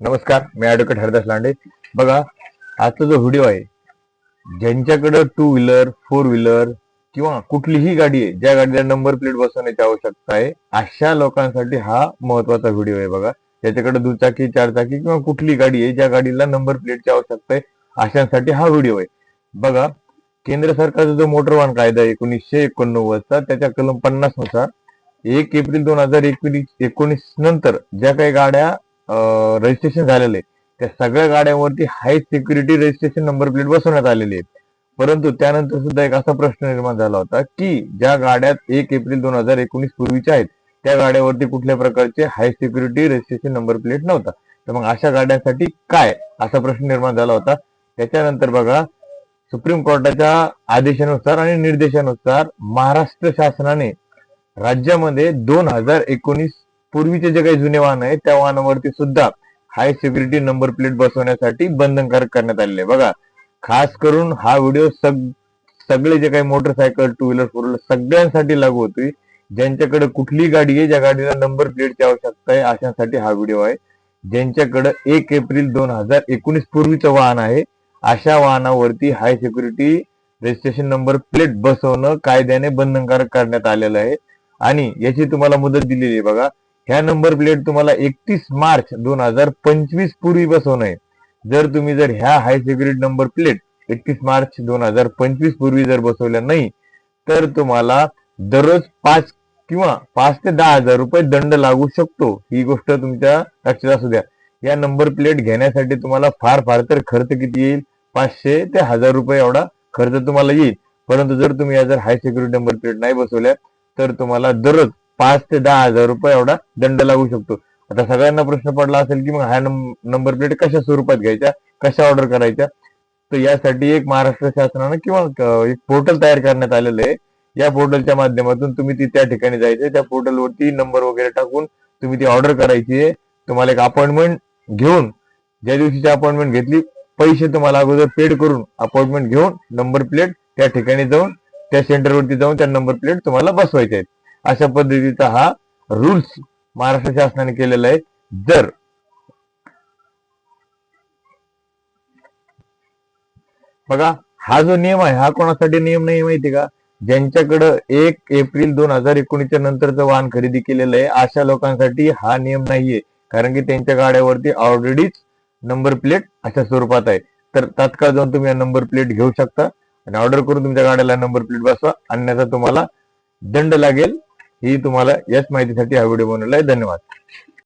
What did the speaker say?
नमस्कार मी ऍडव्होकेट हरदास लांडे. बघा आजचा जो व्हिडिओ आहे ज्यांच्याकडं टू व्हीलर फोर व्हीलर किंवा कुठलीही गाडी आहे ज्या गाडीला नंबर प्लेट बसवण्याची आवश्यकता आहे अशा लोकांसाठी हा महत्त्वाचा व्हिडिओ आहे बघा. ज्याच्याकडे दुचाकी चारचाकी किंवा कुठली गाडी आहे ज्या गाडीला नंबर प्लेटची आवश्यकता आहे अशांसाठी हा व्हिडिओ आहे. बघा केंद्र सरकारचा जो मोटर वाहन कायदा आहे एकोणीसशे एकोणनव्वदचा त्याच्या कलम पन्नासनुसार एक एप्रिल दोन हजार एकोणीस नंतर ज्या काही गाड्या रजिस्ट्रेशन झालेलं आहे, त्या सगळ्या गाड्यांवरती high security registration number plate बसवण्यात आलेली आहे परंतु त्यानंतर सुद्धा एक असा प्रश्न निर्माण झाला होता की ज्या गाड्यात एक एप्रिल दोन हजार एकोणीस पूर्वीच्या आहेत त्या गाड्यावरती कुठल्या प्रकारचे high security registration number plate नव्हता. तर मग अशा गाड्यांसाठी काय असा प्रश्न निर्माण झाला होता? त्याच्यानंतर बघा सुप्रीम कोर्टाच्या आदेशानुसार आणि निर्देशानुसार महाराष्ट्र शासनाने राज्यामध्ये दोन हजार एकोणीस पूर्वीचे जे काही जुने वाहन आहेत त्या वाहनावरती सुद्धा हाय सिक्युरिटी नंबर प्लेट बसवण्यासाठी बंधनकारक करण्यात आलेले आहे. बघा खास करून हा व्हिडिओ सग सगळे जे काही motorcycle two wheeler four wheeler सगळ्यांसाठी लागू होतोय. ज्यांच्याकडे कुठली गाडी आहे ज्या गाडीला नंबर प्लेटची आवश्यकता आहे अशांसाठी हा व्हिडिओ आहे. ज्यांच्याकडे एक एप्रिल दोन हजार एकोणीस पूर्वीचं वाहन आहे अशा वाहनावरती high security registration number plate बसवणं कायद्याने बंधनकारक करण्यात आलेलं आहे. आणि याची तुम्हाला मुदत दिलेली आहे. बघा ह्या नंबर प्लेट तुम्हाला एकतीस मार्च दोन हजार पंचवीस पूर्वी बसवणं आहे. जर तुम्ही जर ह्या हाय सिक्युरिटी नंबर प्लेट एकतीस मार्च दोन हजार पंचवीस पूर्वी जर बसवल्या नाही तर तुम्हाला दररोज पाच किंवा पाच ते दहा हजार रुपये दंड लागू शकतो. ही गोष्ट तुमच्या लक्षात असू द्या. या नंबर प्लेट घेण्यासाठी तुम्हाला फार फार तर खर्च किती येईल? पाचशे ते हजार रुपये एवढा खर्च तुम्हाला येईल. परंतु जर तुम्ही या जर हाय सिक्युरिटी नंबर प्लेट नाही बसवल्या तर तुम्हाला दररोज पाच ते दहा हजार रुपये एवढा दंड लागू शकतो. आता सगळ्यांना प्रश्न पडला असेल की मग हा नंबर प्लेट कशा स्वरूपात घ्यायच्या? कशा ऑर्डर करायच्या? तर यासाठी एक महाराष्ट्र शासनानं किंवा एक पोर्टल तयार करण्यात आलेलं आहे. या पोर्टलच्या माध्यमातून तुम्ही ती त्या ठिकाणी जायचं त्या पोर्टलवरती नंबर वगैरे टाकून तुम्ही ती ऑर्डर करायची आहे. तुम्हाला एक अपॉइंटमेंट घेऊन ज्या दिवशीची अपॉइंटमेंट घेतली पैसे तुम्हाला अगोदर पेड करून अपॉइंटमेंट घेऊन नंबर प्लेट त्या ठिकाणी जाऊन त्या सेंटरवरती जाऊन त्या नंबर प्लेट तुम्हाला बसवायच्या आहेत. अशा पद्धतीचा हा रूल्स महाराष्ट्र शासनाने केलेला आहे. जर बघा हा जो नियम आहे हा कोणासाठी नियम नाही माहिती का? ज्यांच्याकडं एक एप्रिल दोन हजार एकोणीसच्या नंतरचं वाहन खरेदी केलेलं आहे अशा लोकांसाठी हा नियम नाहीये. कारण की त्यांच्या गाड्यावरती ऑलरेडीच नंबर प्लेट अशा स्वरूपात आहे. तर तात्काळ जाऊन तुम्ही नंबर प्लेट घेऊ शकता. आणि ऑर्डर करून तुमच्या गाड्याला नंबर प्लेट बसवा. अन्यथा तुम्हाला दंड लागेल. ही तुम्हाला याच माहितीसाठी हा व्हिडिओ बनवला आहे. धन्यवाद.